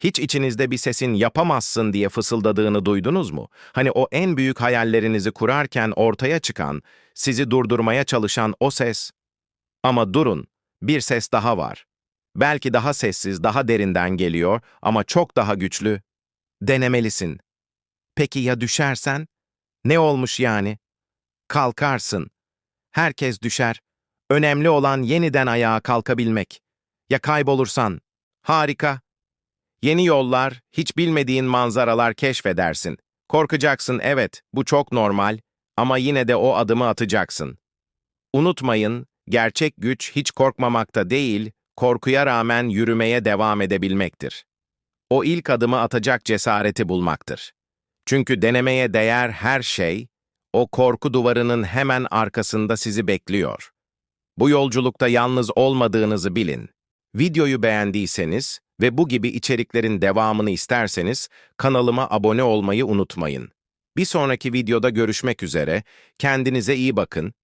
Hiç içinizde bir sesin yapamazsın diye fısıldadığını duydunuz mu? Hani o en büyük hayallerinizi kurarken ortaya çıkan, sizi durdurmaya çalışan o ses. Ama durun, bir ses daha var. Belki daha sessiz, daha derinden geliyor ama çok daha güçlü. Denemelisin. Peki ya düşersen? Ne olmuş yani? Kalkarsın. Herkes düşer. Önemli olan yeniden ayağa kalkabilmek. Ya kaybolursan? Harika. Yeni yollar, hiç bilmediğin manzaralar keşfedersin. Korkacaksın evet, bu çok normal ama yine de o adımı atacaksın. Unutmayın, gerçek güç hiç korkmamakta değil, korkuya rağmen yürümeye devam edebilmektir. O ilk adımı atacak cesareti bulmaktır. Çünkü denemeye değer her şey, o korku duvarının hemen arkasında sizi bekliyor. Bu yolculukta yalnız olmadığınızı bilin. Videoyu beğendiyseniz ve bu gibi içeriklerin devamını isterseniz kanalıma abone olmayı unutmayın. Bir sonraki videoda görüşmek üzere, kendinize iyi bakın,